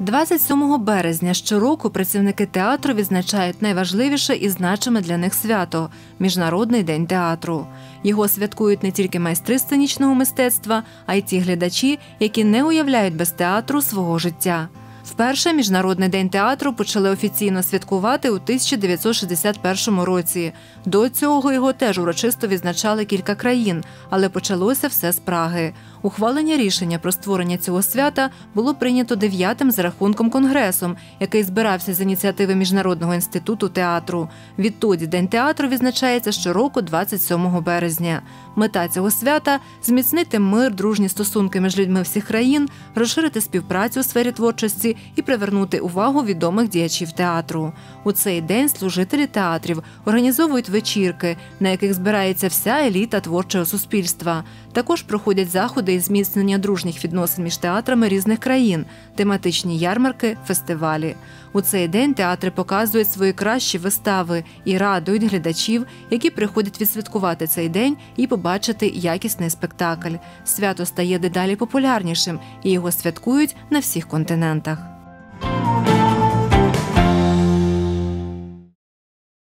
27 березня щороку працівники театру відзначають найважливіше і значиме для них свято Міжнародний день театру. Його святкують не тільки майстри сценічного мистецтва, а й ті глядачі, які не уявляють без театру свого життя. Вперше Міжнародний день театру почали офіційно святкувати у 1961 році. До цього його теж урочисто відзначали кілька країн, але почалося все з Праги. Ухвалення рішення про створення цього свята було прийнято дев'ятим за рахунком конгресом, який збирався з ініціативи Міжнародного інституту театру. Відтоді День театру відзначається щороку, 27 березня. Мета цього свята зміцнити мир, дружні стосунки між людьми всіх країн, розширити співпрацю у сфері творчості і привернути увагу відомих діячів театру. У цей день служителі театрів організовують вечірки, на яких збирається вся еліта творчого суспільства. Також проходять заходи із зміцнення дружніх відносин між театрами різних країн, тематичні ярмарки, фестивалі. У цей день театри показують свої кращі вистави і радують глядачів, які приходять відсвяткувати цей день і побачити якісний спектакль. Свято стає дедалі популярнішим і його святкують на всіх континентах.